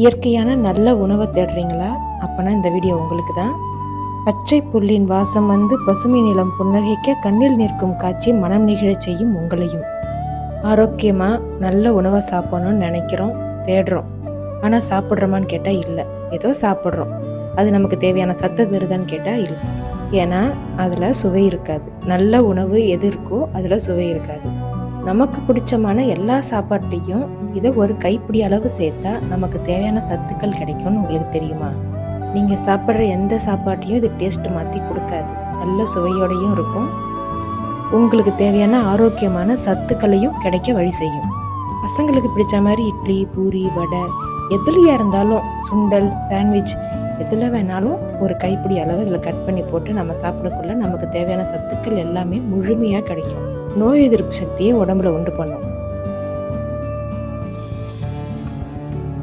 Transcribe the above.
இயற்கையான நல்ல உணவை தேடுறீங்களா? அப்பனா இந்த வீடியோ உங்களுக்கு தான் பச்சை புல்லின் வாசம் வந்து பசுமை நிலம் புன்னகைக்க கண்ணில் நிற்கும் காட்சி மனம் நிகழச் செய்யும் உங்களையும். ஆரோக்கியமாக நல்ல உணவை சாப்பிடணும்னு நினைக்கிறோம் தேடுறோம். ஆனால் சாப்பிட்றோமான்னு கேட்டால் இல்லை. ஏதோ சாப்பிட்றோம். அது நமக்கு தேவையான சத்து தருதான்னு கேட்டால் இல்லை. ஏன்னா அதில் சுவை இருக்காது. நல்ல உணவு எது இருக்கோ அதில் சுவை இருக்காது. நமக்கு பிடிச்சமான எல்லா சாப்பாட்டையும் இதை ஒரு கைப்பிடி அளவு சேர்த்தா நமக்கு தேவையான சத்துக்கள் கிடைக்கும்னு உங்களுக்கு தெரியுமா? நீங்கள் சாப்பிட்ற எந்த சாப்பாட்டையும் இது டேஸ்ட் மாற்றி கொடுக்காது. நல்ல சுவையோடையும் இருக்கும். உங்களுக்கு தேவையான ஆரோக்கியமான சத்துக்களையும் கிடைக்க வழி செய்யும். பசங்களுக்கு பிடிச்ச மாதிரி இட்லி பூரி வடை எதுலையாக இருந்தாலும் சுண்டல் சாண்ட்விச் எதில் வேணாலும் ஒரு கைப்பிடி அளவு இதில் கட் பண்ணி போட்டு நம்ம சாப்பிடக்குள்ள நமக்கு தேவையான சத்துக்கள் எல்லாமே முழுமையாக கிடைக்கும். நோய் எதிர்ப்பு சக்தியை உடம்புல உண்டு பண்ணும்.